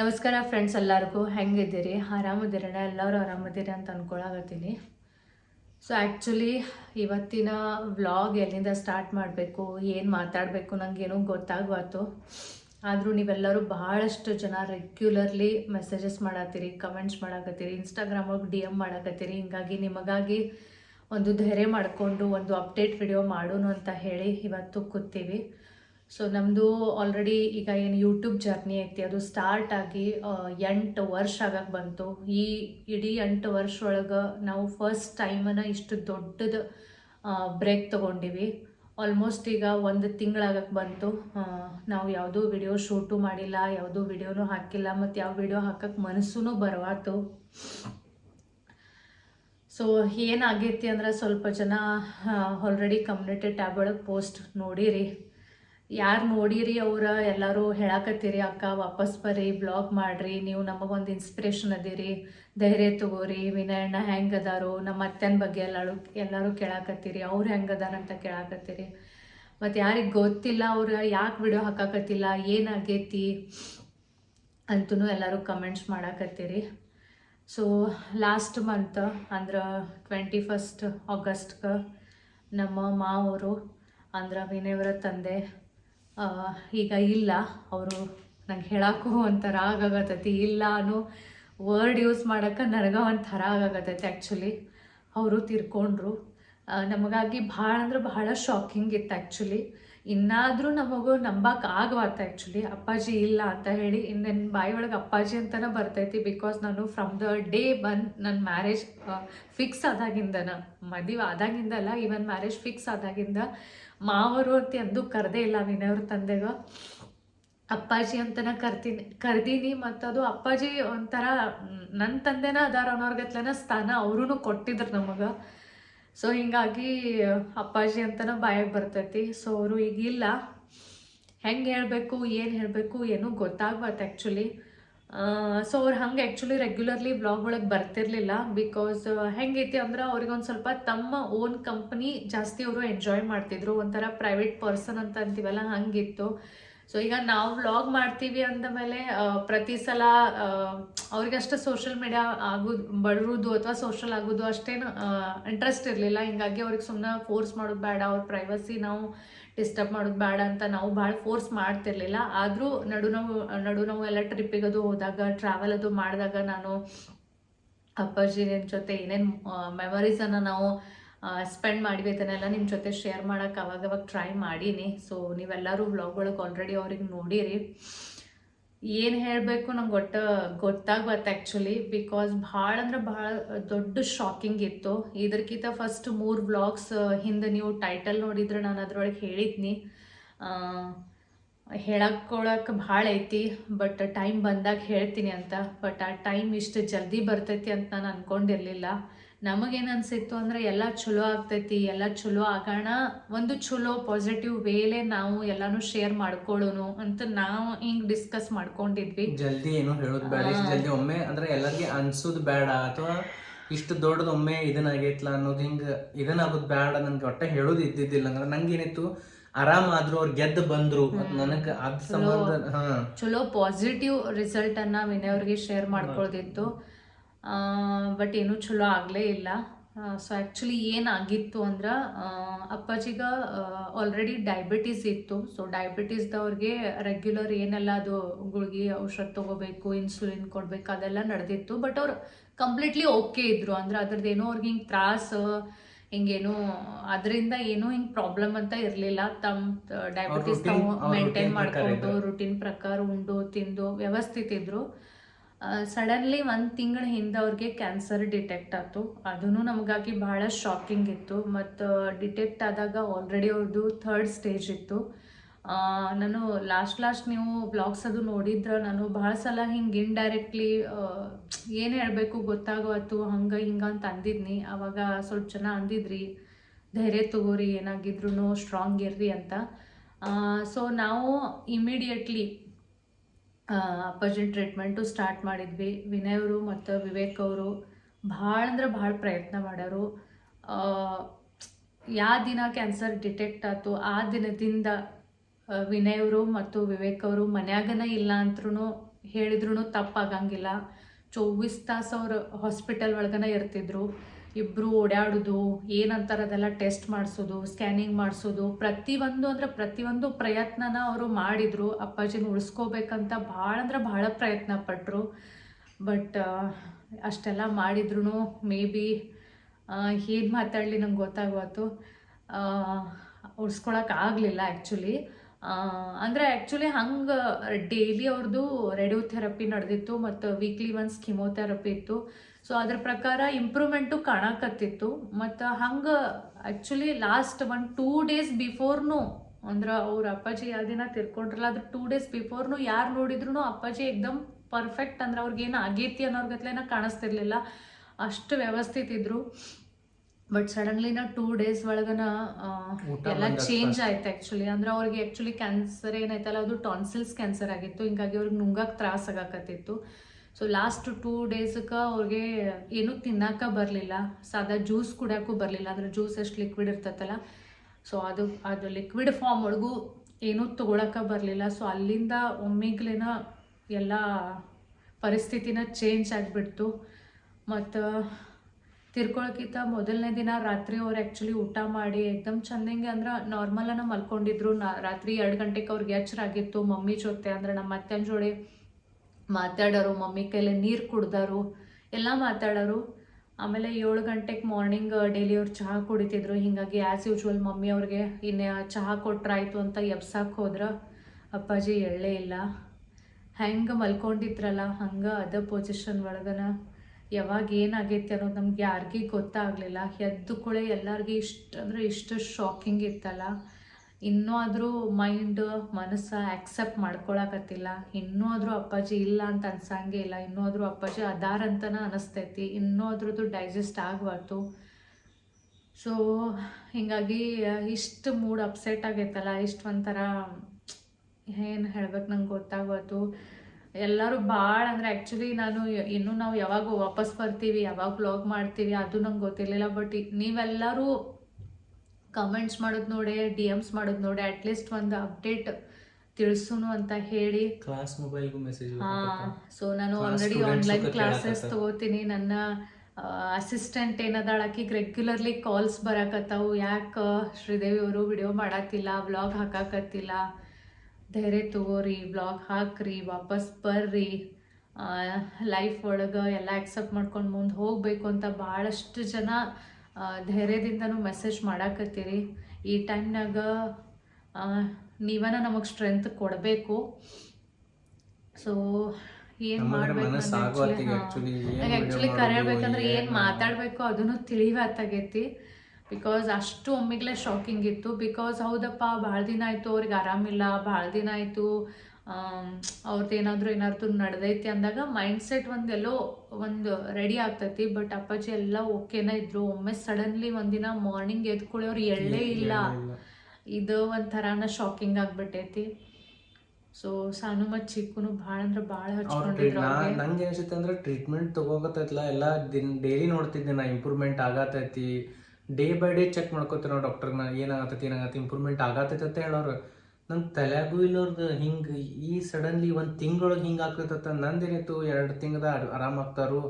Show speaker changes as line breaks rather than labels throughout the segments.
ನಮಸ್ಕಾರ ಫ್ರೆಂಡ್ಸ್ ಎಲ್ಲರಿಗೂ. ಹೆಂಗಿದ್ದೀರಿ? ಆರಾಮದಿರಣ ಎಲ್ಲರೂ ಆರಾಮದಿರ ಅಂತ ಅನ್ಕೊಳಕತ್ತೀನಿ ಸೊ ಆ್ಯಕ್ಚುಲಿ ಇವತ್ತಿನ ವ್ಲಾಗ್ ಎಲ್ಲಿಂದ ಸ್ಟಾರ್ಟ್ ಮಾಡಬೇಕು, ಏನು ಮಾತಾಡಬೇಕು ನನಗೇನು ಗೊತ್ತಾಗ್ಬಾರ್ದು ಆದರೂ ನೀವೆಲ್ಲರೂ ಬಹಳಷ್ಟು ಜನ ರೆಗ್ಯುಲರ್ಲಿ ಮೆಸೇಜಸ್ ಮಾಡತ್ತೀರಿ ಕಮೆಂಟ್ಸ್ ಮಾಡಕತ್ತೀರಿ ಇನ್ಸ್ಟಾಗ್ರಾಮ್ ಒಳಗೆ ಡಿ ಎಂ ಮಾಡಕತ್ತೀರಿ. ಹಿಂಗಾಗಿ ನಿಮಗಾಗಿ ಒಂದು ಧೈರ್ಯ ಮಾಡಿಕೊಂಡು ಒಂದು ಅಪ್ಡೇಟ್ ವಿಡಿಯೋ ಮಾಡೋಣ ಅಂತ ಹೇಳಿ ಇವತ್ತು ಕೂತೀವಿ. ಸೊ ನಮ್ಮದು ಆಲ್ರೆಡಿ ಈಗ ಏನು ಯೂಟ್ಯೂಬ್ ಜರ್ನಿ ಐತಿ, ಅದು ಸ್ಟಾರ್ಟ್ ಆಗಿ ಎಂಟು ವರ್ಷ ಆಗಕ್ಕೆ ಬಂತು. ಈ ಇಡೀ ಎಂಟು ವರ್ಷ ಒಳಗೆ ನಾವು ಫಸ್ಟ್ ಟೈಮನ್ನು ಇಷ್ಟು ದೊಡ್ಡದು ಬ್ರೇಕ್ ತೊಗೊಂಡಿವಿ. ಆಲ್ಮೋಸ್ಟ್ ಈಗ ಒಂದು ತಿಂಗಳಾಗಕ್ಕೆ ಬಂತು. ನಾವು ಯಾವುದೂ ವಿಡಿಯೋ ಶೂಟು ಮಾಡಿಲ್ಲ, ಯಾವುದೂ ವಿಡಿಯೋನೂ ಹಾಕಿಲ್ಲ, ಮತ್ತು ಯಾವ ವಿಡಿಯೋ ಹಾಕಕ್ಕೆ ಮನಸ್ಸೂ ಬರವಾತು. ಸೊ ಏನಾಗೈತಿ ಅಂದ್ರೆ ಸ್ವಲ್ಪ ಜನ ಆಲ್ರೆಡಿ ಕಮ್ಯುನಿಟಿ ಟ್ಯಾಬ್ ಒಳಗೆ ಪೋಸ್ಟ್ ನೋಡಿರಿ. ಯಾರು ನೋಡಿರಿ ಅವ್ರ? ಎಲ್ಲರೂ ಹೇಳಾಕತ್ತೀರಿ, ಅಕ್ಕ, ವಾಪಸ್ ಬರ್ರಿ, ಬ್ಲಾಗ್ ಮಾಡ್ರಿ, ನೀವು ನಮಗೊಂದು ಇನ್ಸ್ಪಿರೇಷನ್ ಅದೀರಿ, ಧೈರ್ಯ ತಗೋರಿ, ವಿನಯಣ್ಣ ಹೆಂಗೆ ಅದಾರು ನಮ್ಮ ಅತ್ತೆನ ಬಗ್ಗೆ ಎಲ್ಲರೂ ಎಲ್ಲರೂ ಕೇಳಾಕತ್ತೀರಿ, ಅವ್ರು ಹೆಂಗೆ ಅದಾರ ಅಂತ ಕೇಳಾಕತ್ತೀರಿ. ಮತ್ತು ಯಾರಿಗೆ ಗೊತ್ತಿಲ್ಲ ಅವ್ರು, ಯಾಕೆ ವಿಡಿಯೋ ಹಾಕಾಕತ್ತಿಲ್ಲ ಏನಾಗೈತಿ ಅಂತೂ ಎಲ್ಲರೂ ಕಮೆಂಟ್ಸ್ ಮಾಡಾಕತ್ತೀರಿ. ಸೊ ಲಾಸ್ಟ್ ಮಂತ್ ಅಂದ್ರೆ ಟ್ವೆಂಟಿ ಫಸ್ಟ್ ಆಗಸ್ಟ್ಗೆ ನಮ್ಮ ಮಾವರು, ಅಂದ್ರೆ ವಿನಯವರ ತಂದೆ ಈಗ ಇಲ್ಲ. ಅವರು ನಂಗೆ ಹೇಳಕ್ಕೂ ಒಂಥರ ಆಗಾಗತ್ತೈತಿ ಇಲ್ಲ ಅನ್ನೋ ವರ್ಡ್ ಯೂಸ್ ಮಾಡೋಕ್ಕೆ ನನಗೆ ಒಂಥರ ಆಗಾಗತ್ತೈತಿ ಆ್ಯಕ್ಚುಲಿ ಅವರು ತಿರ್ಕೊಂಡ್ರು. ನಮಗಾಗಿ ಭಾಳ ಅಂದ್ರೆ ಭಾಳ ಶಾಕಿಂಗ್ ಇತ್ತು ಆ್ಯಕ್ಚುಲಿ ಇನ್ನಾದರೂ ನಮಗೂ ನಂಬಕ್ಕೆ ಆಗ್ವಾತ ಆ್ಯಕ್ಚುಲಿ ಅಪ್ಪಾಜಿ ಇಲ್ಲ ಅಂತ ಹೇಳಿ ಇನ್ನು ನನ್ನ ಬಾಯಿ ಒಳಗೆ ಅಪ್ಪಾಜಿ ಅಂತಲೇ ಬರ್ತೈತಿ ಬಿಕಾಸ್ ನಾನು ಫ್ರಮ್ ದ ಡೇ ಬಂದ್ ನನ್ನ ಮ್ಯಾರೇಜ್ ಫಿಕ್ಸ್ ಆದಾಗಿಂದನ, ಮದುವೆ ಆದಾಗಿಂದಲ್ಲ ಇವನ್ ಮ್ಯಾರೇಜ್ ಫಿಕ್ಸ್ ಆದಾಗಿಂದ ಮಾವರು ಅಂತ ಎಂದೂ ಕರೆದೇ ಇಲ್ಲ ವಿನಯವ್ರ ತಂದೆಗ. ಅಪ್ಪಾಜಿ ಅಂತನ ಕರ್ತೀನಿ, ಕರ್ದೀನಿ ಮತ್ತು ಅದು ಅಪ್ಪಾಜಿ ಒಂಥರ ನನ್ನ ತಂದೆನ ಅದಾರ ಅನ್ನೋರ್ಗತ್ಲನ ಸ್ಥಾನ ಅವರೂ ಕೊಟ್ಟಿದ್ರು ನಮಗೆ. ಸೊ ಹಿಂಗಾಗಿ ಅಪ್ಪಾಜಿ ಅಂತನ ಬಾಯಾಗಿ ಬರ್ತೈತಿ. ಸೊ ಅವರು ಈಗ ಇಲ್ಲ. ಹೆಂಗೆ ಹೇಳಬೇಕು, ಏನು ಹೇಳಬೇಕು ಏನೂ ಗೊತ್ತಾಗ್ಬಾರ್ದು ಆ್ಯಕ್ಚುಲಿ ಸೊ ಅವ್ರು ಹಂಗೆ ಆ್ಯಕ್ಚುಲಿ ರೆಗ್ಯುಲರ್ಲಿ ಬ್ಲಾಗ್ ಒಳಗೆ ಬರ್ತಿರ್ಲಿಲ್ಲ ಬಿಕಾಸ್ ಹೆಂಗೈತಿ ಅಂದ್ರೆ ಅವ್ರಿಗೆ ಒಂದು ಸ್ವಲ್ಪ ತಮ್ಮ ಓನ್ ಕಂಪ್ನಿ ಜಾಸ್ತಿ ಅವರು ಎಂಜಾಯ್ ಮಾಡ್ತಿದ್ರು. ಒಂಥರ ಪ್ರೈವೇಟ್ ಪರ್ಸನ್ ಅಂತ ಅಂತೀವಲ್ಲ, ಹಂಗಿತ್ತು. ಸೊ ಈಗ ನಾವು ವ್ಲಾಗ್ ಮಾಡ್ತೀವಿ ಅಂದ ಮೇಲೆ ಪ್ರತಿ ಸಲ ಅವ್ರಿಗಷ್ಟು ಸೋಷಿಯಲ್ ಮೀಡಿಯಾ ಆಗೋದು, ಬಡರುದು ಅಥವಾ ಸೋಷಲ್ ಆಗೋದು ಅಷ್ಟೇನು ಇಂಟ್ರೆಸ್ಟ್ ಇರಲಿಲ್ಲ. ಹಿಂಗಾಗಿ ಅವ್ರಿಗೆ ಸುಮ್ಮನೆ ಫೋರ್ಸ್ ಮಾಡೋದು ಬೇಡ, ಅವ್ರ ಪ್ರೈವಸಿ ನಾವು ಡಿಸ್ಟರ್ಬ್ ಮಾಡೋದು ಬೇಡ ಅಂತ ನಾವು ಭಾಳ ಫೋರ್ಸ್ ಮಾಡ್ತಿರ್ಲಿಲ್ಲ. ಆದರೂ ನಡು ನಾವು ನಡು ನಾವು ಎಲ್ಲ ಟ್ರಿಪ್ಪಿಗೆ ಅದು ಹೋದಾಗ ಟ್ರಾವೆಲ್ ಅದು ಮಾಡಿದಾಗ ನಾನು ಅಪ್ಪಾಜಿ ಜೊತೆ ಏನೇನು ಮೆಮೊರೀಸನ್ನು ನಾವು ಸ್ಪೆಂಡ್ ಮಾಡಿವಿ ಅದನ್ನೆಲ್ಲ ನಿಮ್ಮ ಜೊತೆ ಶೇರ್ ಮಾಡೋಕ್ಕೆ ಅವಾಗವಾಗ ಅವಾಗ ಟ್ರೈ ಮಾಡೀನಿ. ಸೊ ನೀವೆಲ್ಲರೂ ವ್ಲಾಗ್ ಒಳಗೆ ಆಲ್ರೆಡಿ ಅವ್ರಿಗೆ ನೋಡಿರಿ. ಏನು ಹೇಳಬೇಕು ನಂಗೆ ಒಟ್ಟು ಗೊತ್ತಾಗ್ಬತ್ತು ಆ್ಯಕ್ಚುಲಿ ಬಿಕಾಸ್ ಭಾಳ ಅಂದ್ರೆ ಭಾಳ ದೊಡ್ಡ ಶಾಕಿಂಗ್ ಇತ್ತು. ಇದಕ್ಕಿಂತ ಫಸ್ಟ್ ಮೂರು ವ್ಲಾಗ್ಸ್ ಹಿಂದೆ ನೀವು ಟೈಟಲ್ ನೋಡಿದ್ರೆ ನಾನು ಅದ್ರೊಳಗೆ ಹೇಳಿದ್ನಿ. ಹೇಳಕ್ಕೊಳಕ್ಕೆ ಭಾಳ ಐತಿ ಬಟ್ ಟೈಮ್ ಬಂದಾಗ ಹೇಳ್ತೀನಿ ಅಂತ. ಬಟ್ ಆ ಟೈಮ್ ಇಷ್ಟು ಜಲ್ದಿ ಬರ್ತೈತಿ ಅಂತ ನಾನು ಅನ್ಕೊಂಡಿರಲಿಲ್ಲ. ನಮಗೇನು ಅನ್ಸಿತ್ತು ಅಂದರೆ ಎಲ್ಲ ಚಲೋ ಆಗ್ತೈತಿ ಎಲ್ಲ ಚಲೋ ಆಗೋಣ ಒಂದು ಚಲೋ ಪಾಸಿಟಿವ್ ವೇಲೆ ನಾವು ಎಲ್ಲಾನು ಶೇರ್ ಮಾಡ್ಕೊಳ್ಳೋನು ಅಂತ ನಾವು ಹಿಂಗೆ ಡಿಸ್ಕಸ್ ಮಾಡ್ಕೊಂಡಿದ್ವಿ.
ಜಲ್ದಿ ಏನು ಹೇಳೋದು ಬೇಡ ಇಷ್ಟು ಜಲ್ದಿ ಒಮ್ಮೆ ಅಂದ್ರೆ ಎಲ್ಲರಿಗೆ ಅನ್ಸೋದು ಬೇಡ ಅಥವಾ ಇಷ್ಟು ದೊಡ್ಡದು ಒಮ್ಮೆ ಇದನ್ನಾಗೈತ್ಲ ಅನ್ನೋದು ಹಿಂಗ ಇದನ್ನಾಗೋದು ಬೇಡ ನನ್ಗೆ ಒಟ್ಟೆ ಹೇಳೋದು ಇದ್ದಿದ್ದಿಲ್ಲ ಅಂದ್ರೆ ನಂಗೇನಿತ್ತು ಏನಿತ್ತು ಆರಾಮ್ ಆದ್ರು ಅವ್ರು ಗೆದ್ದು ಬಂದ್ರು ನನಗ್ ಅದ್ ಸಂಬಂಧ
ಚಲೋ ಪಾಸಿಟಿವ್ ರಿಸಲ್ಟ್ ಅನ್ನ ವಿನಯ್ ಅವ್ರಿಗೆ ಶೇರ್ ಮಾಡ್ಕೊಳ್ದಿತ್ತು. ಬಟ್ ಏನೂ ಚಲೋ ಆಗಲೇ ಇಲ್ಲ. ಸೊ ಆ್ಯಕ್ಚುಲಿ ಏನಾಗಿತ್ತು ಅಂದ್ರೆ ಅಪ್ಪಾಜಿಗ ಆಲ್ರೆಡಿ ಡಯಾಬಿಟೀಸ್ ಇತ್ತು. ಸೊ ಡಯಾಬಿಟೀಸ್ದವ್ರಿಗೆ ರೆಗ್ಯುಲರ್ ಏನೆಲ್ಲ ಅದು ಗುಳ್ಗಿ ಔಷಧ ತಗೋಬೇಕು ಇನ್ಸುಲಿನ್ ಕೊಡಬೇಕು ಅದೆಲ್ಲ ನಡೆದಿತ್ತು. ಬಟ್ ಅವ್ರು ಕಂಪ್ಲೀಟ್ಲಿ ಓಕೆ ಇದ್ರು. ಅಂದ್ರೆ ಅದ್ರದ್ದು ಏನೋ ಅವ್ರಿಗೆ ಹಿಂಗೆ ತ್ರಾಸು ಹಿಂಗೇನು ಅದರಿಂದ ಏನೂ ಹಿಂಗೆ ಪ್ರಾಬ್ಲಮ್ ಅಂತ ಇರಲಿಲ್ಲ. ತಮ್ಮ ಡಯಾಬಿಟೀಸ್
ತಮ್ಮ
ತಾವು ಮೇಂಟೈನ್ ಮಾಡ್ಕೊಂಡು. ರುಟೀನ್ ಪ್ರಕಾರ ಉಂಡು ತಿಂದು ವ್ಯವಸ್ಥಿತ ಇದ್ರು. ಸಡನ್ಲಿ ಒಂದು ತಿಂಗಳ ಹಿಂದೆ ಅವ್ರಿಗೆ ಕ್ಯಾನ್ಸರ್ ಡಿಟೆಕ್ಟ್ ಆಯ್ತು. ಅದೂ ನಮಗಾಗಿ ಭಾಳ ಶಾಕಿಂಗ್ ಇತ್ತು. ಮತ್ತು ಡಿಟೆಕ್ಟ್ ಆದಾಗ ಆಲ್ರೆಡಿ ಅವ್ರದ್ದು ಥರ್ಡ್ ಸ್ಟೇಜ್ ಇತ್ತು. ನಾನು ಲಾಸ್ಟ್ ಲಾಸ್ಟ್ ನೀವು ಬ್ಲಾಗ್ಸ್ ಅದು ನೋಡಿದ್ರೆ ನಾನು ಭಾಳ ಸಲ ಹಿಂಗೆ ಇಂಡೈರೆಕ್ಟ್ಲಿ ಏನು ಹೇಳಬೇಕು ಗೊತ್ತಾಗೋತು ಹಂಗೆ, ಹಿಂಗೆ ಅಂತ ಅಂದಿದ್ನಿ. ಆವಾಗ ಸ್ವಲ್ಪ ಜನ ಅಂದಿದ್ರಿ, ಧೈರ್ಯ ತಗೋರಿ ಏನಾಗಿದ್ರು ಸ್ಟ್ರಾಂಗ್ ಇರ್ರಿ ಅಂತ. ಸೊ ನಾವು ಇಮಿಡಿಯೇಟ್ಲಿ ಅಪೋಸಿಟ್ ಟ್ರೀಟ್ಮೆಂಟು ಸ್ಟಾರ್ಟ್ ಮಾಡಿದ್ವಿ. ವಿನಯ್ ಅವರು ಮತ್ತು ವಿವೇಕ್ ಅವರು ಭಾಳ ಅಂದ್ರೆ ಭಾಳ ಪ್ರಯತ್ನ ಮಾಡೋರು ಯಾವ ದಿನ ಕ್ಯಾನ್ಸರ್ ಡಿಟೆಕ್ಟ್ ಆಯ್ತು, ಆ ದಿನದಿಂದ ವಿನಯ್ ಅವರು ಮತ್ತು ವಿವೇಕ್ ಅವರು ಮನ್ಯಾಗನ ಇಲ್ಲ ಅಂದ್ರೂ ಹೇಳಿದ್ರು ತಪ್ಪಾಗಂಗಿಲ್ಲ. ಚೌವೀಸ್ ತಾಸು ಅವರು ಹಾಸ್ಪಿಟಲ್ ಒಳಗನೆ ಇರ್ತಿದ್ರು. ಇಬ್ಬರು ಓಡಾಡೋದು, ಏನಂತಾರದೆಲ್ಲ ಟೆಸ್ಟ್ ಮಾಡಿಸೋದು ಸ್ಕ್ಯಾನಿಂಗ್ ಮಾಡಿಸೋದು, ಪ್ರತಿಯೊಂದು ಅಂದ್ರೆ ಪ್ರತಿಯೊಂದು ಪ್ರಯತ್ನನ ಅವರು ಮಾಡಿದರು. ಅಪ್ಪಾಜಿನ ಉಳಿಸ್ಕೋಬೇಕಂತ ಭಾಳ ಅಂದ್ರೆ ಭಾಳ ಪ್ರಯತ್ನ ಪಟ್ಟರು ಬಟ್ ಅಷ್ಟೆಲ್ಲ ಮಾಡಿದ್ರು ಮೇ ಬಿ ಏನು ಮಾತಾಡಲಿ ನಂಗೆ ಗೊತ್ತಾಗೋತು ಉಳ್ಸ್ಕೊಳಕ್ಕೆ ಆಗಲಿಲ್ಲ ಆ್ಯಕ್ಚುಲಿ ಅಂದರೆ ಆ್ಯಕ್ಚುಲಿ ಹಂಗೆ ಡೈಲಿ ಅವ್ರದ್ದು ರೇಡಿಯೋ ಥೆರಪಿ ನಡೆದಿತ್ತು ಮತ್ತು ವೀಕ್ಲಿ ಒನ್ಸ್ ಕಿಮೋಥೆರಪಿ ಇತ್ತು. ಸೊ ಅದ್ರ ಪ್ರಕಾರ ಇಂಪ್ರೂವ್ಮೆಂಟು ಕಾಣಕತ್ತಿತ್ತು. ಮತ್ತು ಹಂಗೆ actually last one two days ಬಿಫೋರ್ನು ಅಂದ್ರೆ ಅವ್ರ ಅಪ್ಪಾಜಿ ಯಾವ ದಿನ ತಿರ್ಕೊಂಡ್ರಲ್ಲ, ಅದ್ರ ಟೂ ಡೇಸ್ ಬಿಫೋರ್ನು ಯಾರು ನೋಡಿದ್ರು ಅಪ್ಪಾಜಿ ಎಕ್ದಮ್ ಪರ್ಫೆಕ್ಟ್ ಅಂದ್ರೆ ಅವ್ರಿಗೇನು ಆಗೈತಿ ಅನ್ನೋರ್ಗತ್ಲೇನ ಕಾಣಿಸ್ತಿರ್ಲಿಲ್ಲ. ಅಷ್ಟು ವ್ಯವಸ್ಥಿತ ಇದ್ರು ಸಡನ್ಲಿ ನಾ ಟೂ ಡೇಸ್ ಒಳಗನ ಎಲ್ಲ ಚೇಂಜ್ ಆಯ್ತು ಆ್ಯಕ್ಚುಲಿ ಅಂದ್ರೆ ಅವ್ರಿಗೆ ಆ್ಯಕ್ಚುಲಿ ಕ್ಯಾನ್ಸರ್ ಏನಾಯ್ತಲ್ಲ ಅದು ಟಾನ್ಸಿಲ್ಸ್ ಕ್ಯಾನ್ಸರ್ ಆಗಿತ್ತು. ಹಿಂಗಾಗಿ ಅವ್ರಿಗೆ ನುಂಗಕ್ಕೆ ತ್ರಾಸ ಆಗಾಕತ್ತಿತ್ತು. ಸೊ ಲಾಸ್ಟ್ ಟೂ ಡೇಸ್ಗೆ ಅವ್ರಿಗೆ ಏನೂ ತಿನ್ನಾಕ ಬರಲಿಲ್ಲ. ಸಾದಾ ಜ್ಯೂಸ್ ಕುಡಿಯೋಕ್ಕೂ ಬರಲಿಲ್ಲ. ಅಂದ್ರೆ ಜ್ಯೂಸ್ ಎಷ್ಟು ಲಿಕ್ವಿಡ್ ಇರ್ತೈತಲ್ಲ ಸೊ ಅದು ಅದು ಲಿಕ್ವಿಡ್ ಫಾರ್ಮ್ ಒಳಗೂ ಏನೂ ತೊಗೊಳಕ್ಕೆ ಬರಲಿಲ್ಲ. ಸೊ ಅಲ್ಲಿಂದ ಒಮ್ಮಿಗ್ಲೇನ ಎಲ್ಲ ಪರಿಸ್ಥಿತಿನ ಚೇಂಜ್ ಆಗಿಬಿಡ್ತು. ಮತ್ತು ತಿರ್ಕೊಳಕ್ಕಿಂತ ಮೊದಲನೇ ದಿನ ರಾತ್ರಿ ಅವ್ರು ಆ್ಯಕ್ಚುಲಿ ಊಟ ಮಾಡಿ ಎಕ್ದಮ್ ಚಂದಂಗೆ ಅಂದ್ರೆ ನಾರ್ಮಲನ ಮಲ್ಕೊಂಡಿದ್ರು. ನಾ ರಾತ್ರಿ ಎರಡು ಗಂಟೆಗೆ ಅವ್ರಿಗೆ ಎಚ್ಚರಾಗಿತ್ತು ಮಮ್ಮಿ ಜೊತೆ ಅಂದ್ರೆ ನಮ್ಮ ಅತ್ತೆನ ಜೋಡಿ ಮಾತಾಡೋರು, ಮಮ್ಮಿ ಕೈಲಿ ನೀರು ಕುಡ್ದಾರು, ಎಲ್ಲ ಮಾತಾಡೋರು. ಆಮೇಲೆ ಏಳು ಗಂಟೆಗೆ ಮಾರ್ನಿಂಗ್ ಡೈಲಿ ಅವ್ರು ಚಹಾ ಕುಡಿತಿದ್ರು. ಹೀಗಾಗಿ ಆ್ಯಸ್ ಯೂಶ್ವಲ್ ಮಮ್ಮಿ ಅವ್ರಿಗೆ ಇನ್ನು ಚಹಾ ಕೊಟ್ರಾಯ್ತು ಅಂತ ಎಬ್ಸಾಕ್ ಹೋದ್ರೆ ಅಪ್ಪಾಜಿ ಎಳ್ಳೇ ಇಲ್ಲ. ಹೆಂಗೆ ಮಲ್ಕೊಂಡಿದ್ರಲ್ಲ, ಹಂಗೆ ಅದ ಪೊಸಿಷನ್ ಒಳಗನ. ಯಾವಾಗ ಏನಾಗೈತೆ ಅನ್ನೋದು ನಮ್ಗೆ ಯಾರಿಗೂ ಗೊತ್ತಾಗಲಿಲ್ಲ. ಎದ್ದು ಕೂಡ ಎಲ್ಲರಿಗೂ ಇಷ್ಟು ಅಂದರೆ ಇಷ್ಟು ಶಾಕಿಂಗ್ ಇತ್ತಲ್ಲ. ಇನ್ನೂ ಆದರೂ ಮೈಂಡ್ ಮನಸ್ಸು ಆಕ್ಸೆಪ್ಟ್ ಮಾಡ್ಕೊಳಕತ್ತಿಲ್ಲ. ಇನ್ನೂ ಆದರೂ ಅಪ್ಪಾಜಿ ಇಲ್ಲ ಅಂತ ಅನ್ಸಂಗೆ ಇಲ್ಲ. ಇನ್ನೂ ಆದರೂ ಅಪ್ಪಾಜಿ ಅದಾರ ಅಂತನ ಅನಿಸ್ತೈತಿ. ಇನ್ನೂ ಅದ್ರದ್ದು ಡೈಜೆಸ್ಟ್ ಆಗಬಾರ್ದು. ಸೊ ಹೀಗಾಗಿ ಇಷ್ಟು ಮೂಡ್ ಅಪ್ಸೆಟ್ ಆಗೈತಲ್ಲ. ಇಷ್ಟು ಒಂಥರ, ಏನು ಹೇಳ್ಬೇಕು ನಂಗೆ ಗೊತ್ತಾಗೋದು ಎಲ್ಲರೂ ಭಾಳ ಅಂದರೆ ಆ್ಯಕ್ಚುಲಿ ನಾನು ಇನ್ನೂ ನಾವು ಯಾವಾಗ ವಾಪಸ್ ಬರ್ತೀವಿ ಯಾವಾಗ ವ್ಲಾಗ್ ಮಾಡ್ತೀವಿ ಅದು ನಂಗೆ ಗೊತ್ತಿರಲಿಲ್ಲ ಬಟ್ ನೀವೆಲ್ಲರೂ ಕಮೆಂಟ್ಸ್ ಮಾಡೋದು ನೋಡಿ ಡಿ ಎಮ್ಸ್ ಮಾಡೋದು ನೋಡಿ ಅಟ್ಲೀಸ್ಟ್ ಒಂದು ಅಪ್ಡೇಟ್ ತಿಳಿಸುನು ಅಂತ ಹೇಳಿ.
ಕ್ಲಾಸ್ ಮೊಬೈಲ್ಗೂ ಮೆಸೇಜ್
ಹಾ ಸೊ ನಾನು ಆಲ್ರೆಡಿ ಆನ್ಲೈನ್ ಕ್ಲಾಸಸ್. ತಗೋತೀನಿ ನನ್ನ ಅಸಿಸ್ಟೆಂಟ್ ಏನದಾಳ ಆಕಿಗೆ ರೆಗ್ಯುಲರ್ಲಿ ಕಾಲ್ಸ್ ಬರಕತ್ತಾವು. ಯಾಕೆ ಶ್ರೀದೇವಿ ಅವರು ವಿಡಿಯೋ ಮಾಡಾತಿಲ್ಲ ವ್ಲಾಗ್ ಹಾಕಾಕತ್ತಿಲ್ಲ? ಧೈರ್ಯ ತಗೋರಿ ಬ್ಲಾಗ್ ಹಾಕ್ರಿ ವಾಪಸ್ ಬರ್ರಿ ಲೈಫ್ ಒಳಗೆ ಎಲ್ಲ ಆಕ್ಸೆಪ್ಟ್ ಮಾಡ್ಕೊಂಡು ಮುಂದೆ ಹೋಗಬೇಕು ಅಂತ ಭಾಳಷ್ಟು ಜನ ಧೈರ್ಯದಿಂದನೂ ಮೆಸೇಜ್ ಮಾಡಾಕತ್ತೀರಿ. ಈ ಟೈಮ್ನಾಗ ನೀವನ ನಮಗೆ ಸ್ಟ್ರೆಂತ್ ಕೊಡಬೇಕು. ಸೊ ಏನು ಮಾಡಬೇಕು ಆ್ಯಕ್ಚುಲಿ ಕರೆಯಬೇಕಂದ್ರೆ
ಏನು
ಮಾತಾಡಬೇಕು ಅದನ್ನು ತಿಳಿವಾತಾಗೈತಿ ಬಿಕಾಸ್ ಅಷ್ಟು ಒಮ್ಮಿಗ್ಲೇ ಶಾಕಿಂಗ್ ಇತ್ತು. ಬಿಕಾಸ್ ಹೌದಪ್ಪ ಭಾಳ ದಿನ ಆಯಿತು ಅವ್ರಿಗೆ ಆರಾಮಿಲ್ಲ ಭಾಳ ದಿನ ಆಯಿತು ಅವ್ರದ್ದು ಏನಾದರೂ ಏನಾದ್ರು ನಡೆದೈತಿ ಅಂದಾಗ ಮೈಂಡ್ ಸೆಟ್ ಒಂದೆಲ್ಲೋ ಒಂದು ರೆಡಿ ಆಗ್ತೈತಿ. ಬಟ್ ಅಪ್ಪಾಜಿ ಎಲ್ಲ ಓಕೆನ ಇದ್ರು. ಒಮ್ಮೆ ಸಡನ್ಲಿ ಒಂದಿನ ಮಾರ್ನಿಂಗ್ ಎದ್ಕೊಳ್ಳೋರು ಎಳ್ಳೇ ಇಲ್ಲ. ಇದು ಒಂಥರನ ಶಾಕಿಂಗ್ ಆಗ್ಬಿಟ್ಟೈತಿ. ಸೊ ಸಾನು ಮತ್ತು ಚಿಕ್ಕನು ಭಾಳ ಅಂದ್ರೆ ಭಾಳ ಹಚ್ಕೊಂಡಿದ್ರು
ನಂಗೆ ಏನಿಸುತ್ತೆ ಅಂದ್ರೆ ಟ್ರೀಟ್ಮೆಂಟ್ ತಗೋಗತ್ತೈತಲ್ಲ ಎಲ್ಲ ದಿನ ಡೈಲಿ ನೋಡ್ತಿದ್ದೆ ನಾ ಇಂಪ್ರೂವ್ಮೆಂಟ್ ಆಗತೈತಿ. ಡೇ ಬೈ ಡೇ ಚೆಕ್ ಮಾಡ್ಕೋತಾರೆ ನಾವು ಡಾಕ್ಟರ್ನ ಏನಾಗತ್ತೈತಿ ಏನಾಗತ್ತೆ ಇಂಪ್ರೂವ್ಮೆಂಟ್ ಆಗತ್ತೈತೆ ಅಂತ ಹೇಳೋರು. ನನ್ನ ತಲೆಗೂ ಇಲ್ಲೋರ್ದು ಹಿಂಗೆ ಈ ಸಡನ್ಲಿ ಒಂದು ತಿಂಗಳೊಳಗೆ ಹಿಂಗೆ ಆಗ್ತೈತ ನಂದೇನಿತ್ತು, ಎರಡು ತಿಂಗಳ ಆರಾಮ ಆಗ್ತಾರು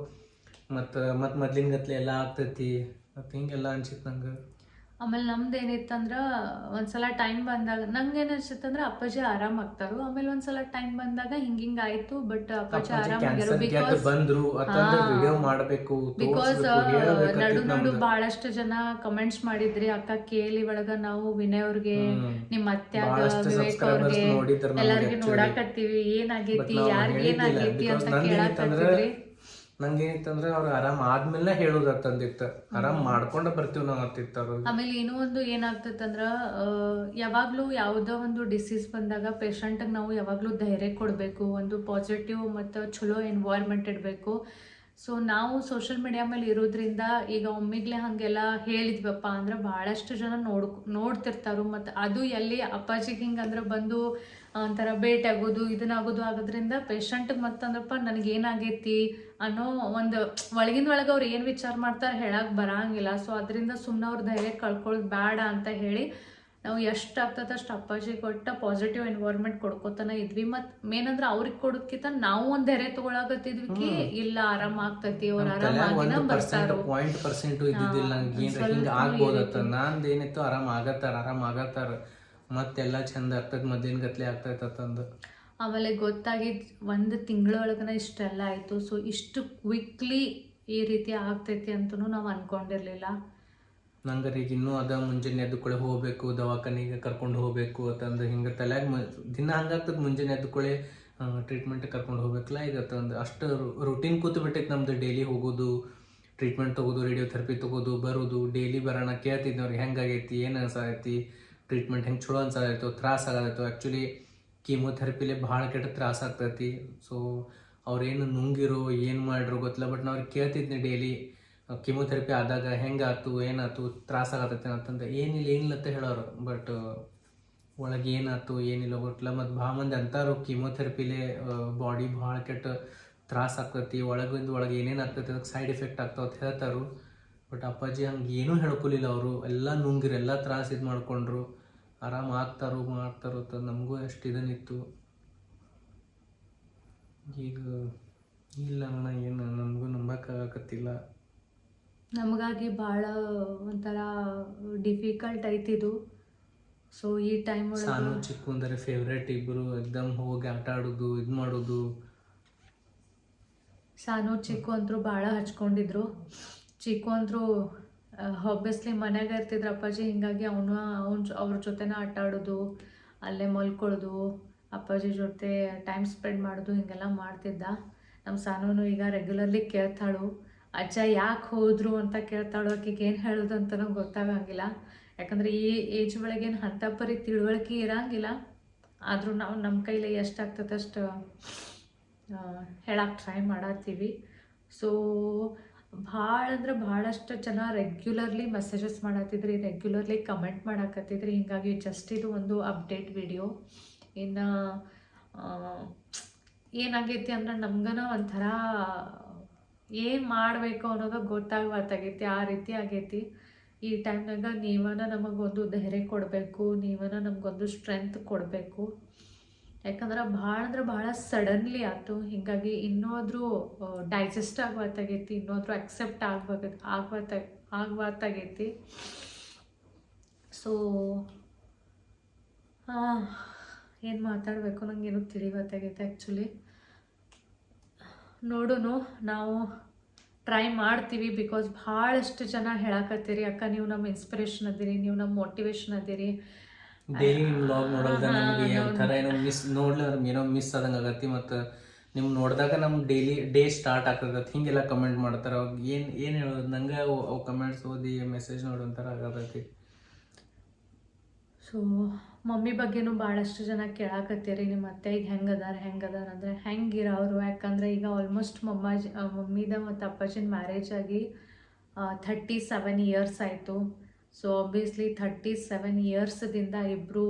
ಮತ್ತು ಮತ್ತು ಮೊದ್ಲಿನ ಗತ್ಲೆ ಎಲ್ಲ ಆಗ್ತೈತಿ. ಮತ್ತು ಹಿಂಗೆಲ್ಲ ಅನ್ಸಿತ್ತು ನಂಗೆ.
ಆಮೇಲೆ ನಮ್ದು ಏನಿತ್ತಂದ್ರೆ ಒಂದ್ಸಲ ಟೈಮ್ ಬಂದಾಗ ನಂಗೆ ಏನು ಅಂದ್ರೆ ಅಪ್ಪಾಜಿ ಆರಾಮ್ ಆಗ್ತಾರು. ಆಮೇಲೆ ಒಂದ್ಸಲ ಟೈಮ್ ಬಂದಾಗ ಹಿಂಗ ಹಿಂಗ ಆಯ್ತು ಬಟ್ ಅಪ್ಪಾಜಿ
ಆರಾಮಾಗಿರೋ
ಬಿಕಾಸ್ ನಡು ನಡು ಬಹಳಷ್ಟು ಜನ ಕಮೆಂಟ್ಸ್ ಮಾಡಿದ್ರಿ ಅಕ್ಕ ಕೇಳಿ ಒಳಗ ನಾವು ವಿನಯ್ ಅವ್ರಿಗೆ
ನಿಮ್ಮ
ನಿಮ್ ಅತ್ಯಾಗ ವಿವೇಕ್ ಅವ್ರಿಗೆ ಎಲ್ಲಾರ್ಗೆ ನೋಡಾಕತ್ತೀವಿ ಏನಾಗೈತಿ ಯಾರ್ಗೆ ಏನಾಗೈತಿ ಅಂತ
ಕೇಳಾಕತ್ತೀವಿ
ಕೇಳಾಕತ್ತಿದ್ರಿ.
ನಂಗೆ ಅವ್ರ ಆರಾಮ್ ಆದ್ಮೇಲೆ ಹೇಳೋದತ್ತಂದಿತ್ತು ಆರಾಮ್ ಮಾಡ್ಕೊಂಡ ಬರ್ತೀವಿ ನಾವು ಅಂತಿತ್ತು ಅವ್ರು.
ಆಮೇಲೆ ಇನ್ನೂ ಒಂದು ಏನಾಗ್ತದಂದ್ರ ಯಾವಾಗಲೂ ಯಾವುದೋ ಒಂದು ಡಿಸೀಸ್ ಬಂದಾಗ ಪೇಷಂಟ್ ನಾವು ಯಾವಾಗಲೂ ಧೈರ್ಯ ಕೊಡಬೇಕು ಒಂದು ಪಾಸಿಟಿವ್ ಮತ್ತು ಚಲೋ ಎನ್ವೈರ್ಮೆಂಟ್ ಇಡಬೇಕು. ಸೊ ನಾವು ಸೋಷಿಯಲ್ ಮೀಡಿಯಾ ಮೇಲೆ ಇರೋದ್ರಿಂದ ಈಗ ಒಮ್ಮಿಗ್ಲೆ ಹಾಗೆಲ್ಲ ಹೇಳಿದ್ವಪ್ಪ ಅಂದ್ರೆ ಭಾಳಷ್ಟು ಜನ ನೋಡ್ ನೋಡ್ತಿರ್ತಾರು ಮತ್ತು ಅದು ಎಲ್ಲಿ ಅಪ್ಪಾಜಿಗೆ ಹಿಂಗಂದ್ರೆ ಬಂದು ಒಂಥರ ಭೇಟಿ ಆಗೋದು ಇದನ್ನಾಗೋದು ಆಗೋದ್ರಿಂದ ಪೇಷಂಟ್ಗೆ ಮತ್ತಂದ್ರಪ್ಪ ನನಗೇನಾಗೈತಿ ಅನ್ನೋ ಒಂದು ಒಳಗಿನ ಒಳಗೆ ಅವ್ರು ಏನು ವಿಚಾರ ಮಾಡ್ತಾರೆ ಹೇಳಕ್ಕೆ ಬರಂಗಿಲ್ಲ. ಸೊ ಅದರಿಂದ ಸುಮ್ಮನೆ ಅವ್ರ ಧೈರ್ಯ ಕಳ್ಕೊಳ್ಳೋದು ಬೇಡ ಅಂತ ಹೇಳಿ ನಾವು ಎಷ್ಟು ಆಗ್ತದೆ ಅಷ್ಟು ಅಪ್ಪಾಜಿ ಕೊಟ್ಟ ಪಾಸಿಟಿವ್ ಎನ್ವೈರ್ಮೆಂಟ್ ಕೊಡ್ಕೋತಾನೆ ಇದ್ವಿ. ಮತ್ತು ಮೇನ್ ಅಂದ್ರೆ ಅವ್ರಿಗೆ ಕೊಡೋದ್ಕಿಂತ ನಾವು ಒಂದು ಧೈರ್ಯ ತಗೊಳಕತ್ತಿದ್ವಿ ಇಲ್ಲ ಆರಾಮ ಆಗ್ತೈತಿ ಅವ್ರ ಆರಾಮಾಗಿನ ಬರ್ತಾರೋ.
ಪಾಯಿಂಟ್ ಪರ್ಸೆಂಟ್ ಇದ್ದಿದ್ದಿಲ್ಲ ನಂಗೆ ಏನ್ರ ಹಿಂಗ ಆಗ್ಬೋದತ್ತ. ನಂದು ಏನಿತ್ತು ಆರಾಮ್ ಆಗತ್ತಾರ ಆರಾಮ್ ಆಗತ್ತಾರ. ಮತ್ತೆಲ್ಲ ಚಂದ ಆಗ್ತದೆ ಮಧ್ಯಾಹ್ನ ಗತ್ಲೆ ಆಗ್ತೈತೆ ಅಂತಂದು
ಆಮೇಲೆ ಗೊತ್ತಾಗಿದ್ ಒಂದು ತಿಂಗಳೊಳಗನ ಇಷ್ಟೆಲ್ಲ ಆಯಿತು. ಸೊ ಇಷ್ಟು ಕ್ವಿಕ್ಲಿ ಈ ರೀತಿ ಆಗ್ತೈತಿ ಅಂತಲೂ ನಾವು ಅನ್ಕೊಂಡಿರ್ಲಿಲ್ಲ.
ನಂಗೆ ಈಗ ಇನ್ನೂ ಅದ ಮುಂಜಾನೆ ಎದ್ದು ಕೂಳೆ ಹೋಗ್ಬೇಕು ದವಾಖಾನೆಗೆ ಕರ್ಕೊಂಡು ಹೋಗ್ಬೇಕು ಅಂತಂದು ಹಿಂಗೆ ತಲೆಯಾಗ ಮ ದಿನ ಹಂಗಾಗ್ತದೆ ಮುಂಜಾನೆ ಎದ್ದು ಕೂಳೆ ಟ್ರೀಟ್ಮೆಂಟ್ ಕರ್ಕೊಂಡು ಹೋಗ್ಬೇಕಲ್ಲ ಈಗ ಅಂತಂದು ಅಷ್ಟು ರುಟೀನ್ ಕೂತು ಬಿಟ್ಟೈತೆ ನಮ್ದು ಡೈಲಿ ಹೋಗೋದು ಟ್ರೀಟ್ಮೆಂಟ್ ತೊಗೋದು ರೇಡಿಯೋಥೆರಪಿ ತೊಗೋದು ಬರೋದು ಡೈಲಿ ಬರೋಣ ಕೇಳ್ತಿದ್ದೆ ಅವ್ರಿಗೆ ಹೆಂಗಾಗೈತಿ ಏನು ಅನ್ಸಾಗೈತಿ ಟ್ರೀಟ್ಮೆಂಟ್ ಹೆಂಗೆ ಚಲೋ ಅನ್ಸಲಾಗಿತ್ತು ತ್ರಾಸ ಆಗತ್ತೋ ಆ್ಯಕ್ಚುಲಿ ಕೀಮೋಥೆರಪಿಲೆ ಭಾಳ ಕೆಟ್ಟ ತ್ರಾಸ ಆಗ್ತೈತಿ. ಸೊ ಅವ್ರೇನು ನುಂಗಿರೋ, ಏನು ಮಾಡಿರೋ ಗೊತ್ತಿಲ್ಲ ಬಟ್ ನಾವು ಕೇಳ್ತಿದ್ನಿ ಡೈಲಿ ಕೀಮೋಥೆರಪಿ ಆದಾಗ ಹೆಂಗಾಯ್ತು ಏನಾಯ್ತು ತ್ರಾಸ ಆಗತ್ತೈತೆ ಅಂತಂದ್ರೆ, ಏನಿಲ್ಲ ಏನಿಲ್ಲ ಅಂತ ಹೇಳೋರು. ಬಟ್ ಒಳಗೆ ಏನಾಯ್ತು ಏನಿಲ್ಲ ಗೊತ್ತಿಲ್ಲ, ಮತ್ತು ಭಾಳ ಮಂದಿ ಅಂತಾರು ಕೀಮೋಥೆರಪಿಲೆ ಬಾಡಿ ಭಾಳ ಕೆಟ್ಟ ತ್ರಾಸ ಆಗ್ತೈತಿ. ಒಳಗಿಂದ ಒಳಗೆ ಏನೇನು ಆಗ್ತೈತಿ, ಅದಕ್ಕೆ ಸೈಡ್ ಎಫೆಕ್ಟ್ ಆಗ್ತಾವ ಅಂತ ಹೇಳ್ತಾರು. ಬಟ್ ಅಪ್ಪಾಜಿ ಹಂಗೆ ಏನೂ ಹೇಳ್ಕೊಲಿಲ್ಲ ಅವರು. ಎಲ್ಲ ನುಂಗಿರು, ಎಲ್ಲ ತ್ರಾಸ ಇದು ಮಾಡ್ಕೊಂಡ್ರು. ಆರಾಮ್ ಆಗ್ತಾರೋ ಮಾಡ್ತಾರೋ ಅಂತ ನಮಗೂ ಅಷ್ಟು ಇದನ್ನಿತ್ತು. ಈಗ ಇಲ್ಲ ಅಣ್ಣ ಏನು ನಮಗೂ ನಂಬಕ್ಕಾಗತ್ತಿಲ್ಲ
ನಮಗಾಗಿ ಭಾಳ ಒಂಥರ ಡಿಫಿಕಲ್ಟ್ ಐತಿದು ಸೊ ಈ ಟೈಮ್
ಸಾನು
ಚಿಕ್ಕ
ಚಿಕ್ಕು ಅಂದರೆ ಫೇವ್ರೇಟ್ ಇಬ್ಬರು ಎಕ್ದಮ್ ಹೋಗಿ ಆಟ ಆಡೋದು ಇದು ಮಾಡೋದು.
ಸಾನು ಚಿಕ್ಕು ಅಂತರೂ ಭಾಳ ಹಚ್ಕೊಂಡಿದ್ರು. ಚಿಕ್ಕು ಅಂತರೂ ಆಬ್ವಿಯಸ್ಲಿ ಮನ್ಯಾಗ ಇರ್ತಿದ್ರು ಅಪ್ಪಾಜಿ, ಹಿಂಗಾಗಿ ಅವನು, ಅವನ ಅವ್ರ ಜೊತೆನ ಆಟ ಆಡೋದು, ಅಲ್ಲೇ ಮಲ್ಕೊಳ್ಳೋದು ಅಪ್ಪಾಜಿ ಜೊತೆ ಟೈಮ್ ಸ್ಪೆಂಡ್ ಮಾಡೋದು, ಹಿಂಗೆಲ್ಲ ಮಾಡ್ತಿದ್ದ. ನಮ್ಮ ಸಾನೂನು ಈಗ ರೆಗ್ಯುಲರ್ಲಿ ಕೇಳ್ತಾಳು, ಅಜ್ಜ ಯಾಕೆ ಹೋದ್ರು ಅಂತ ಕೇಳ್ತಾಳು, ಆಕೆಗೆ ಏನು ಹೇಳೋದು ಅಂತಲೂ ಗೊತ್ತಾಗಂಗಿಲ್ಲ. ಯಾಕಂದರೆ ಈ ಏಜ್ ಒಳಗೇನು ಹಂತ ಪರಿ ತಿಳುವಳಿಕೆ ಇರಂಗಿಲ್ಲ. ಆದರೂ ನಾವು ನಮ್ಮ ಕೈಲಿ ಎಷ್ಟಾಗ್ತದೆ ಅಷ್ಟು ಹೇಳಕ್ಕೆ ಟ್ರೈ ಮಾಡತ್ತೀವಿ. ಸೊ ಭಾಳ ಅಂದ್ರೆ ಭಾಳಷ್ಟು ಜನ ರೆಗ್ಯುಲರ್ಲಿ ಮೆಸೇಜಸ್ ಮಾಡತ್ತಿದ್ರಿ ರೆಗ್ಯುಲರ್ಲಿ ಕಮೆಂಟ್ ಮಾಡಾಕತ್ತಿದ್ರಿ. ಹಿಂಗಾಗಿ ಜಸ್ಟ್ ಇದು ಒಂದು ಅಪ್ಡೇಟ್ ವಿಡಿಯೋ ಇನ್ನು ಏನಾಗೈತಿ ಅಂದ್ರೆ ನಮ್ಗನ ಒಂಥರ ಏನು ಮಾಡಬೇಕು ಅನ್ನೋದು ಗೊತ್ತಾಗತ್ತಾಗೈತಿ ಆ ರೀತಿ ಆಗೈತಿ. ಈ ಟೈಮ್ನಾಗ ನೀವನ ನಮಗೊಂದು ಧೈರ್ಯ ಕೊಡಬೇಕು, ನೀವನ ನಮಗೊಂದು ಸ್ಟ್ರೆಂತ್ ಕೊಡಬೇಕು. ಯಾಕಂದ್ರೆ ಭಾಳ ಅಂದ್ರೆ ಭಾಳ ಸಡನ್ಲಿ ಆಯ್ತು. ಹೀಗಾಗಿ ಇನ್ನೋದ್ರೂ ಡೈಜೆಸ್ಟ್ ಆಗ್ಬಾರ್ದಾಗೈತಿ ಇನ್ನೋದ್ರೂ ಅಕ್ಸೆಪ್ಟ್ ಆಗ್ಬೇಕು ಆಗ್ಬಾರ್ದ ಆಗ್ಬಾರ್ದಾಗೈತಿ ಸೊ ಏನು ಮಾತಾಡಬೇಕು ನನಗೇನು ತಿಳಿಬತ್ತಾಗೈತೆ ಆ್ಯಕ್ಚುಲಿ ನೋಡೋನು, ನಾವು ಟ್ರೈ ಮಾಡ್ತೀವಿ ಬಿಕಾಸ್ ಭಾಳಷ್ಟು ಜನ ಹೇಳಕತ್ತೀರಿ, ಅಕ್ಕ, ನೀವು ನಮ್ಮ ಇನ್ಸ್ಪಿರೇಷನ್ ಅದೀರಿ, ನೀವು ನಮ್ಮ ಮೋಟಿವೇಶನ್ ಅದಿರಿ
ಡೈಲಿ ನಿಮ್ಮ ಬ್ಲಾಗ್ ನಮಗೆ
ಹಾ,
ಒಂಥರ ಏನೋ ಮಿಸ್ ನೋಡ್ಲಿ ಏನೋ ಮಿಸ್ ಆದಂಗೆ ಆಗತ್ತೆ ಮತ್ತು ನಿಮ್ ನೋಡಿದಾಗ ನಮ್ಮ ಡೈಲಿ ಡೇ ಸ್ಟಾರ್ಟ್ ಆಗ್ತದೆ ಹಿಂಗೆಲ್ಲ ಕಮೆಂಟ್ ಮಾಡ್ತಾರೆ. ಅವಾಗ ಏನು ಏನು ಹೇಳೋದು? ನಂಗೆ ಅವು ಕಮೆಂಟ್ಸ್ ಓದಿ ಮೆಸೇಜ್ ನೋಡಿ ಒಂಥರ ಆಗತೈತಿ.
ಸೊ ಮಮ್ಮಿ ಬಗ್ಗೆನೂ ಭಾಳಷ್ಟು ಜನ ಕೇಳಾಕತ್ತೀರಿ. ನಿಮ್ಮ ಅತ್ತೆ ಹೆಂಗೆ ಅದಾರ ಹೆಂಗೆ ಅದಾರ ಅಂದರೆ ಹೆಂಗಿರ ಅವರು ಯಾಕಂದರೆ ಈಗ ಆಲ್ಮೋಸ್ಟ್ ಮಮ್ಮಾಜಿ ಮಮ್ಮಿದ ಮತ್ತು ಅಪ್ಪಾಜಿನ ಮ್ಯಾರೇಜ್ ಆಗಿ ಥರ್ಟಿ ಸೆವೆನ್ ಇಯರ್ಸ್ ಆಯಿತು. ಸೊ ಆಬ್ವಿಯಸ್ಲಿ ಥರ್ಟಿ ಸೆವೆನ್ ಇಯರ್ಸ್ದಿಂದ ಇಬ್ಬರು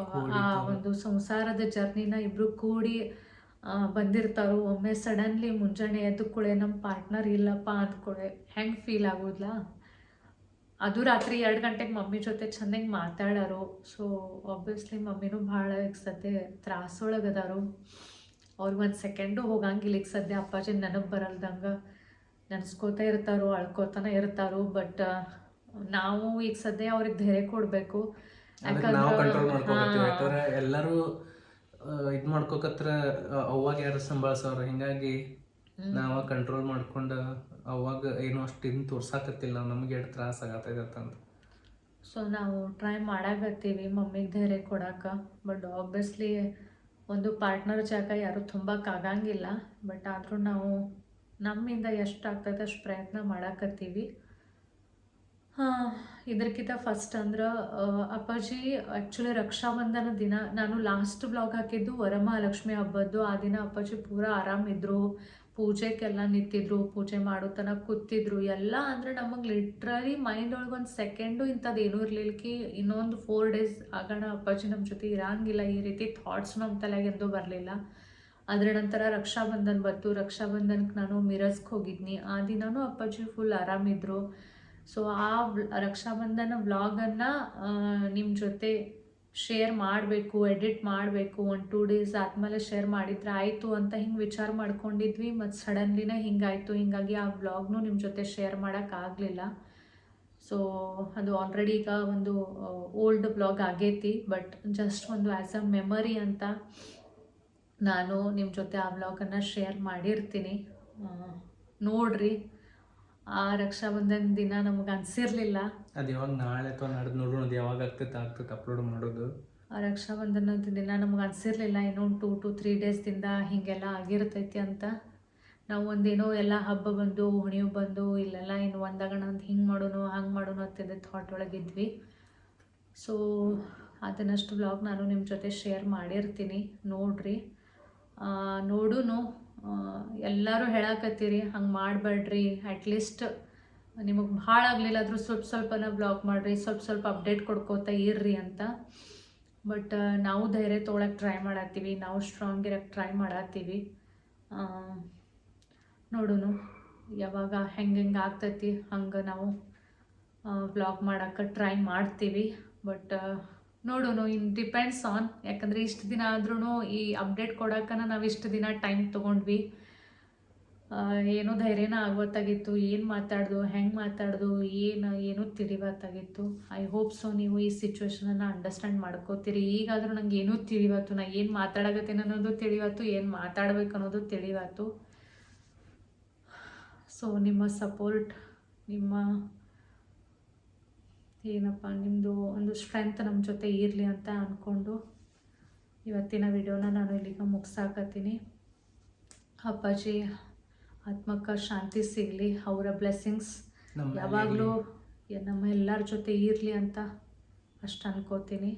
ಆ ಒಂದು ಸಂಸಾರದ ಜರ್ನಿನ ಇಬ್ಬರು ಕೂಡಿ ಬಂದಿರ್ತಾರೋ ಒಮ್ಮೆ ಸಡನ್ಲಿ ಮುಂಜಾನೆ ಎದ್ದು ಕೂಳೆ ನಮ್ಮ ಪಾರ್ಟ್ನರ್ ಇಲ್ಲಪ್ಪ ಅಂದ್ಕೊಳೆ ಹೆಂಗೆ ಫೀಲ್ ಆಗೋದ್ಲ? ಅದು ರಾತ್ರಿ ಎರಡು ಗಂಟೆಗೆ ಮಮ್ಮಿ ಜೊತೆ ಚೆನ್ನಾಗಿ ಮಾತಾಡಾರು ಸೊ ಆಬ್ವಿಯಸ್ಲಿ ಮಮ್ಮಿನೂ ಭಾಳ ಈಗ ಸದ್ಯ ತ್ರಾಸೊಳಗದಾರು. ಅವ್ರಿಗೆ ಒಂದು ಸೆಕೆಂಡು ಹೋಗಂಗಿಲ್ಲ ಈಗ ಸದ್ಯ ಅಪ್ಪಾಜಿ ನೆನಪು ಬರಲ್ದಂಗೆ. ನೆನೆಸ್ಕೋತಾ ಇರ್ತಾರೋ ಅಳ್ಕೋತಾನೆ ಇರ್ತಾರೋ ಬಟ್ ನಾವು ಈಗ ಸದ್ಯ ಅವ್ರಿಗೆ ಧೈರ್ಯ ಕೊಡಬೇಕು.
ಯಾಕಂದ್ರೆ ಎಲ್ಲರೂ ಇದು ಮಾಡ್ಕೋಕತ್ರ ಅವಾಗ ಯಾರು ಸಂಭಾಳಿಸೋರು ಹಿಂಗಾಗಿ ನಾವ ಕಂಟ್ರೋಲ್ ಮಾಡ್ಕೊಂಡು ಅವಾಗ ಏನೋ ಅಷ್ಟು ಇನ್ನು ತೋರ್ಸಾಕತ್ತಿಲ್ಲ. ನಮ್ಗೆ ಎಷ್ಟು ತ್ರಾಸ ಆಗತ್ತೈತೆ ಅಂತ
ಸೊ ನಾವು ಟ್ರೈ ಮಾಡಾಕತ್ತೀವಿ ಮಮ್ಮಿಗೆ ಧೈರ್ಯ ಕೊಡಾಕ. ಬಟ್ ಆಬ್ವಿಯಸ್ಲಿ ಒಂದು ಪಾರ್ಟ್ನರ್ ಜಾಗ ಯಾರು ತುಂಬಕ್ಕಾಗಂಗಿಲ್ಲ ಬಟ್ ಆದರೂ ನಾವು ನಮ್ಮಿಂದ ಎಷ್ಟು ಆಗ್ತೈತೆ ಅಷ್ಟು ಪ್ರಯತ್ನ ಮಾಡಾಕತ್ತೀವಿ ಇದಕ್ಕಿಂತ ಫಸ್ಟ್ ಅಂದ್ರೆ ಅಪ್ಪಾಜಿ ಆ್ಯಕ್ಚುಲಿ ರಕ್ಷಾಬಂಧನ ದಿನ, ನಾನು ಲಾಸ್ಟ್ ಬ್ಲಾಗ್ ಹಾಕಿದ್ದು ವರಮಹಾಲಕ್ಷ್ಮಿ ಹಬ್ಬದ್ದು. ಆ ದಿನ ಅಪ್ಪಾಜಿ ಪೂರ ಆರಾಮಿದ್ರು ಪೂಜೆಗೆಲ್ಲ ನಿಂತಿದ್ರು ಪೂಜೆ ಮಾಡೋ ತನಕ ಕೂತಿದ್ರು. ಎಲ್ಲ ಅಂದರೆ ನಮಗೆ ಲಿಟ್ರಲಿ ಮೈಂಡ್ ಒಳಗೆ ಒಂದು ಸೆಕೆಂಡು ಇಂಥದ್ದು ಏನೂ ಇರಲಿಲ್ಲಕಿ ಇನ್ನೊಂದು ಫೋರ್ ಡೇಸ್ ಆಗೋಣ ಅಪ್ಪಾಜಿ ನಮ್ಮ ಜೊತೆ ಇರಂಗಿಲ್ಲ, ಈ ರೀತಿ ಥಾಟ್ಸ್ ನಮ್ಮ ತಲೆಗೆ ಎಂದೂ ಬರಲಿಲ್ಲ. ಅದರ ನಂತರ ರಕ್ಷಾಬಂಧನ್ ಬಂತು. ರಕ್ಷಾಬಂಧನ್ಗೆ ನಾನು ಮಿರಸ್ಗೆ ಹೋಗಿದ್ನಿ. ಆ ದಿನಾನು ಅಪ್ಪಾಜಿ ಫುಲ್ ಆರಾಮಿದ್ರು ಸೊ ಆ ರಕ್ಷಾ ರಕ್ಷಾಬಂಧನ ವ್ಲಾಗನ್ನು ನಿಮ್ಮ ಜೊತೆ ಶೇರ್ ಮಾಡಬೇಕು ಎಡಿಟ್ ಮಾಡಬೇಕು, ಒಂದು ಟೂ ಡೇಸ್ ಆದಮೇಲೆ ಶೇರ್ ಮಾಡಿದ್ರೆ ಆಯಿತು ಅಂತ ಹಿಂಗೆ ವಿಚಾರ ಮಾಡ್ಕೊಂಡಿದ್ವಿ, ಮತ್ತು ಸಡನ್ಲಿನೇ ಹಿಂಗಾಯಿತು. ಹಿಂಗಾಗಿ ಆ ವ್ಲಾಗ್ನು ನಿಮ್ಮ ಜೊತೆ ಶೇರ್ ಮಾಡೋಕ್ಕಾಗಲಿಲ್ಲ ಸೊ ಅದು ಆಲ್ರೆಡಿ ಈಗ ಒಂದು ಓಲ್ಡ್ ಬ್ಲಾಗ್ ಆಗೈತಿ ಬಟ್ ಜಸ್ಟ್ ಒಂದು ಆ್ಯಸ್ ಅ ಮೆಮರಿ ಅಂತ ನಾನು ನಿಮ್ಮ ಜೊತೆ ಆ ವ್ಲಾಗನ್ನು ಶೇರ್ ಮಾಡಿರ್ತೀನಿ. ನೋಡ್ರಿ. ಆ ರಕ್ಷಾಬಂಧನ ದಿನ ನಮಗೆ ಅನ್ಸಿರ್ಲಿಲ್ಲ.
ಅದು ಯಾವಾಗ ನಾಳೆ ಅಥವಾ ನಾಡ್ದು ನೋಡೋಣ ಅದು ಯಾವಾಗ ಆಗ್ತೈತೆ ಆಗ್ತೈತೆ ಅಪ್ಲೋಡ್ ಮಾಡೋದು.
ಆ ರಕ್ಷಾಬಂಧನದ ದಿನ ನಮ್ಗೆ ಅನಿಸಿರ್ಲಿಲ್ಲ ಒಂದು ಟೂ ಟು ತ್ರೀ ಡೇಸ್ದಿಂದ ಹೀಗೆಲ್ಲ ಆಗಿರ್ತೈತಿ ಅಂತ. ನಾವು ಒಂದೇನೋ ಎಲ್ಲ ಹಬ್ಬ ಬಂದು ಹುಣಿವು ಬಂದು ಇಲ್ಲೆಲ್ಲ ಏನು ಒಂದಾಗಣ ಅಂತ ಹಿಂಗೆ ಮಾಡೋನು ಹಂಗೆ ಮಾಡೋನು ಅಂತಿದ್ದ ಥಾಟ್ ಒಳಗಿದ್ವಿ ಸೊ ಅದನ್ನಷ್ಟು ಬ್ಲಾಗ್ ನಾನು ನಿಮ್ಮ ಜೊತೆ ಶೇರ್ ಮಾಡಿರ್ತೀನಿ ನೋಡ್ರಿ. ನೋಡೂ ಎಲ್ಲರೂ ಹೇಳಕತ್ತೀರಿ, ಹಂಗೆ ಮಾಡಬೇಡ್ರಿ ಅಟ್ಲೀಸ್ಟ್ ನಿಮಗೆ ಭಾಳ ಆಗಲಿಲ್ಲ ಆದರೂ ಸ್ವಲ್ಪ ಸ್ವಲ್ಪನ ಬ್ಲಾಗ್ ಮಾಡಿರಿ, ಸ್ವಲ್ಪ ಸ್ವಲ್ಪ ಅಪ್ಡೇಟ್ ಕೊಡ್ಕೋತಾ ಇರ್ರಿ ಅಂತ. ಬಟ್ ನಾವು ಧೈರ್ಯ ತೊಗೊಳಕ್ಕೆ ಟ್ರೈ ಮಾಡತ್ತೀವಿ, ನಾವು ಸ್ಟ್ರಾಂಗ್ ಇರಕ್ಕೆ ಟ್ರೈ ಮಾಡತ್ತೀವಿ. ನೋಡೋನು, ಯಾವಾಗ ಹೆಂಗೆ ಹೆಂಗೆ ಆಗ್ತೈತಿ, ಹಂಗೆ ನಾವು ವ್ಲಾಗ್ ಮಾಡೋಕ್ಕೆ ಟ್ರೈ ಮಾಡ್ತೀವಿ. ಬಟ್ ನೋಡೋನು ಇನ್ ಡಿಪೆಂಡ್ಸ್ ಆನ್ ಯಾಕಂದರೆ ಇಷ್ಟು ದಿನ ಆದ್ರೂ ಈ ಅಪ್ಡೇಟ್ ಕೊಡೋಕ್ಕನ ನಾವು ಇಷ್ಟು ದಿನ ಟೈಮ್ ತೊಗೊಂಡ್ವಿ. ಏನೋ ಧೈರ್ಯನ ಆಗೋತ್ತಾಗಿತ್ತು. ಏನು ಮಾತಾಡ್ದು, ಹೆಂಗೆ ಮಾತಾಡ್ದು, ಏನು, ಏನೂ ತಿಳಿವತ್ತಾಗಿತ್ತು. ಐ ಹೋಪ್ ಸೊ ನೀವು ಈ ಸಿಚುವೇಶನನ್ನು ಅಂಡರ್ಸ್ಟ್ಯಾಂಡ್ ಮಾಡ್ಕೋತೀರಿ. ಈಗಾದರೂ ನಂಗೆ ಏನೂ ತಿಳಿವತ್ತು. ನಾ ಏನು ಮಾತಾಡಕತ್ತೀನಿ ಅನ್ನೋದು ತಿಳಿವತ್ತು, ಏನು ಮಾತಾಡ್ಬೇಕು ಅನ್ನೋದು ತಿಳಿವತ್ತು. ಸೊ ನಿಮ್ಮ ಸಪೋರ್ಟ್ ನಿಮ್ಮ ಏನಪ್ಪ ನಿಮ್ಮದು ಒಂದು ಸ್ಟ್ರೆಂತ್ ನಮ್ಮ ಜೊತೆ ಇರಲಿ ಅಂತ ಅಂದ್ಕೊಂಡು ಇವತ್ತಿನ ವಿಡಿಯೋನ ನಾನು ಇಲ್ಲಿಗೆ ಮುಗಿಸಾಕತ್ತೀನಿ. ಅಪ್ಪಾಜಿ ಆತ್ಮಕ್ಕ ಶಾಂತಿ ಸಿಗಲಿ ಅವರ ಬ್ಲೆಸ್ಸಿಂಗ್ಸ್ ಯಾವಾಗಲೂ ನಮ್ಮ ಎಲ್ಲರ ಜೊತೆ ಇರಲಿ ಅಂತ ಅಷ್ಟು ಅನ್ಕೋತೀನಿ.